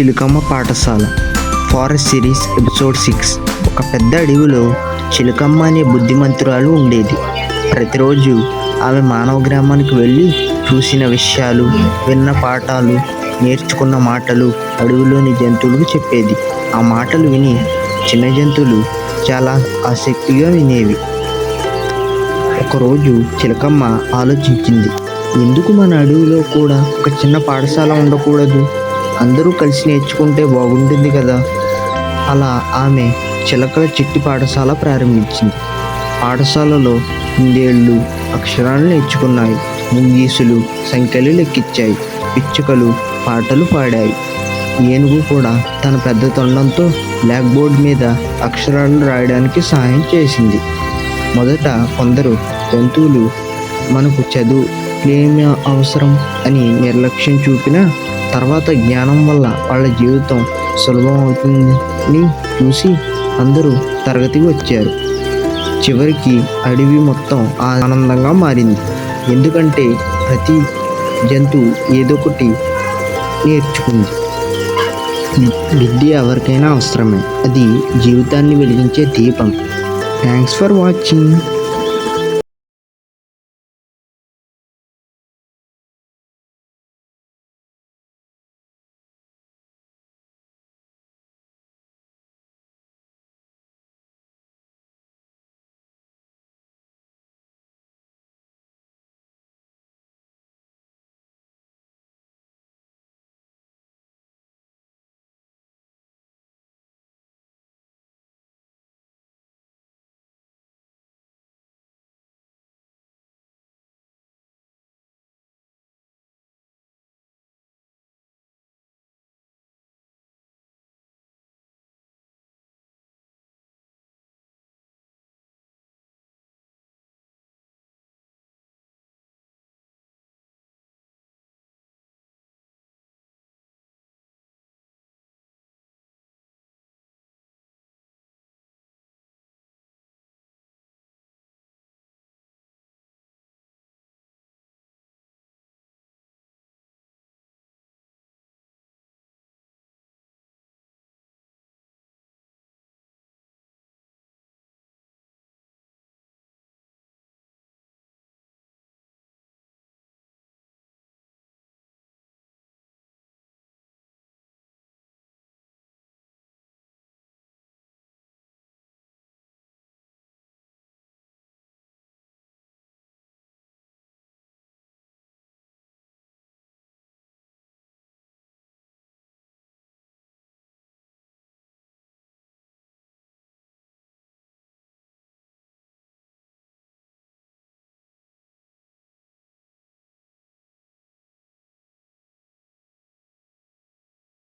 చిలుకమ్మ పాఠశాల. Forest series episode six ఒక పెద్ద అడవిలో చిలుకమ్మ అనే బుద్ధిమంతురాలు ఉండేది. ప్రతిరోజు ఆమె మానవ గ్రామానికి వెళ్ళి చూసిన విషయాలు విన్న పాఠాలు నేర్చుకున్న మాటలు అడవిలోని జంతువులకు చెప్పేది. ఆ మాటలు విని చిన్న జంతువులు చాలా ఆసక్తిగా వినేవి. ఒకరోజు చిలకమ్మ ఆలోచించింది ఎందుకు మన అడవిలో కూడా ఒక చిన్న పాఠశాల ఉండకూడదు? అందరూ కలిసి నేర్చుకుంటే బాగుంటుంది కదా. అలా ఆమె చిలకల చిట్టి పాఠశాల ప్రారంభించింది. పాఠశాలలో కుందేళ్ళు అక్షరాలు నేర్చుకున్నాయి. ముంగీసులు సంఖ్యలు లెక్కించాయి. పిచ్చుకలు పాటలు పాడాయి. ఏనుగు కూడా తన పెద్ద తొండంతో బ్లాక్ బోర్డ్ మీద అక్షరాలు రాయడానికి సహాయం చేసింది. మొదట కొందరు జంతువులు మనకు చదువు ఏమి అవసరం? అని నిర్లక్ష్యం చూపిన తర్వాత జ్ఞానం వల్ల వాళ్ళ జీవితం సులభం అవుతుందని చూసి అందరూ తరగతికి వచ్చారు. చివరికి అడవి మొత్తం ఆనందంగా మారింది. ఎందుకంటే ప్రతి జంతువు ఏదో ఒకటి నేర్చుకుంది. విద్య ఎవరికైనా అవసరమే. అది జీవితాన్ని వెలిగించే దీపం. Thanks for watching